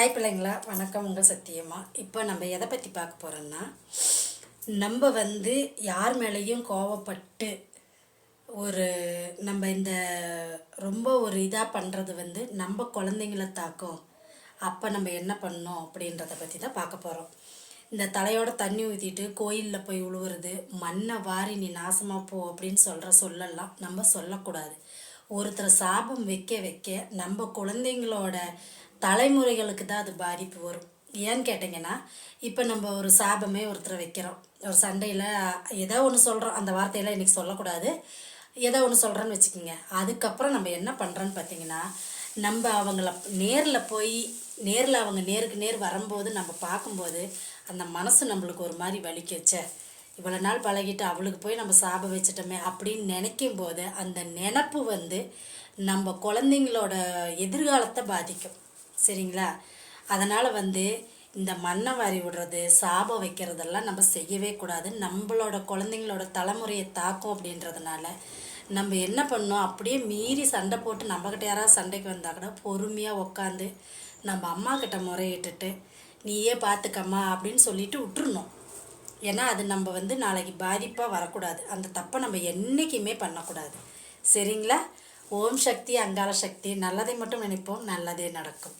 Hi பிள்ளைங்களா வணக்கம். உங்கள் சத்தியமா? இப்போ நம்ம எதை பற்றி பார்க்க போகிறோம்னா நம்ம வந்து யார் மேலேயும் கோவப்பட்டு ஒரு நம்ம இந்த ரொம்ப ஒரு இதாக பண்ணுறது வந்து நம்ம குழந்தைங்கள தாக்கும். அப்போ நம்ம என்ன பண்ணோம் அப்படின்றத பற்றி தான் பார்க்க போகிறோம் இந்த தலையோட தண்ணி ஊற்றிட்டு கோயிலில் போய் உழுவுறது மண்ணை வாரி நீ நாசமாக போ அப்படின்னு சொல்கிற சொல்லலாம் நம்ம சொல்லக்கூடாது. ஒருத்தரை சாபம் வைக்க வைக்க நம்ம குழந்தைங்களோட தலைமுறைகளுக்கு தான் அது பாதிப்பு வரும். ஏன்னு கேட்டிங்கன்னா இப்போ நம்ம ஒரு சாபமே ஒருத்தரை வைக்கிறோம். ஒரு சண்டையில் ஏதோ ஒன்று சொல்கிறோம் அந்த வார்த்தையெல்லாம் இன்றைக்கி சொல்லக்கூடாது. ஏதோ ஒன்று சொல்கிறேன்னு வச்சுக்கோங்க. அதுக்கப்புறம் நம்ம என்ன பண்ணுறோன்னு பார்த்தீங்கன்னா நம்ம அவங்கள நேரில் போய் நேரில் அவங்க நேருக்கு நேர் வரும்போது நம்ம பார்க்கும்போது அந்த மனசு நம்மளுக்கு ஒரு மாதிரி வலிக்கச்சே இவ்வளோ நாள் பழகிட்டு அவளுக்கு போய் நம்ம சாபம் வச்சிட்டோமே அப்படின்னு நினைக்கும் போது அந்த நினப்பு வந்து நம்ம குழந்தைங்களோட எதிர்காலத்தை பாதிக்கும். சரிங்களா? அதனால் வந்து இந்த மண்ணை வாரி விடுறது சாபம் வைக்கிறதெல்லாம் நம்ம செய்யவே கூடாது. நம்மளோட குழந்தைங்களோட தலைமுறையை தாக்கும் அப்படின்றதுனால நம்ம என்ன பண்ணோம் அப்படியே மீறி சண்டை போட்டு நம்மக்கிட்ட யாராவது சண்டைக்கு வந்தால் கூட பொறுமையாக உக்காந்து நம்ம அம்மா கிட்ட முறையிட்டுட்டு நீயே பார்த்துக்கம்மா அப்படின்னு சொல்லிட்டு விட்டுருணும் ஏன்னா அது நம்ம வந்து நாளைக்கு பாதிப்பாக வரக்கூடாது. அந்த தப்பை நம்ம என்றைக்குமே பண்ணக்கூடாது. சரிங்களா? ஓம் சக்தி அங்கால சக்தி. நல்லதை மட்டும் நினைப்போம் நல்லதே நடக்கும்.